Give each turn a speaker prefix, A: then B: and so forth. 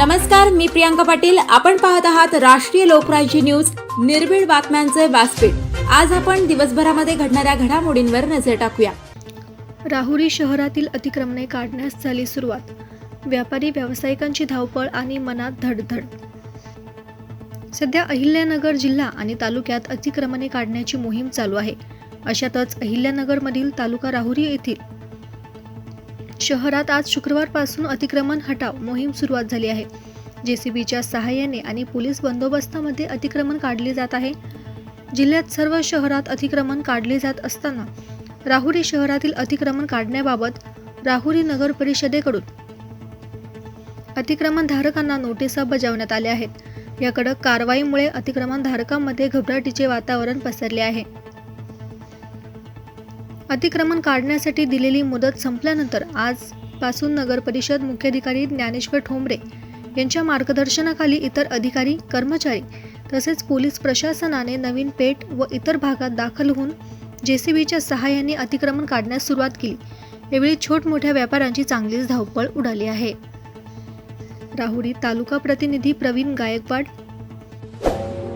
A: नमस्कार मी प्रियांका पाटील. आपण पाहत आहात राष्ट्रीय लोकराज्य न्यूज. निर्भीड बातम्यांचे व्यासपीठ. आज आपण दिवसभरामध्ये घडणाऱ्या घडामोडींवर नजर टाकूया.
B: राहुरी शहरातील अतिक्रमणे काढण्यास झाली सुरुवात. व्यापारी व्यावसायिकांची धावपळ आणि मनात धडधड. सध्या अहिल्यानगर जिल्हा आणि तालुक्यात अतिक्रमणे काढण्याची मोहीम चालू आहे. अशातच अहिल्यानगरमधील तालुका राहुरी येथील शहरात आज शुक्रवारपासून अतिक्रमण हटाव मोहीम सुरुवात झाली आहे. जेसीबीच्या सहाय्याने आणि पोलीस बंदोबस्तामध्ये अतिक्रमण काढले जात आहे. जिल्ह्यात सर्व शहरात अतिक्रमण काढले जात असताना राहुरी शहरातील अतिक्रमण काढण्याबाबत राहुरी नगर परिषदेकडून अतिक्रमण धारकांना नोटिसा बजावण्यात आल्या आहेत. या कडक कारवाईमुळे अतिक्रमण धारकांमध्ये घबराटीचे वातावरण पसरले आहे. अतिक्रमण काढण्यासाठी दिलेली मुदत संपल्यानंतर आजपासून नगरपरिषद मुख्याधिकारी ज्ञानेश्वर ठोंबरे यांच्या मार्गदर्शनाखाली इतर अधिकारी कर्मचारी तसेच पोलीस प्रशासनाने नवीन पेठ व इतर भागात दाखल होऊन जेसीबीच्या सहाय्याने अतिक्रमण काढण्यास सुरुवात केली. यावेळी छोट मोठ्या व्यापाऱ्यांची चांगलीच धावपळ उडाली आहे. राहुरी तालुका प्रतिनिधी प्रवीण गायकवाड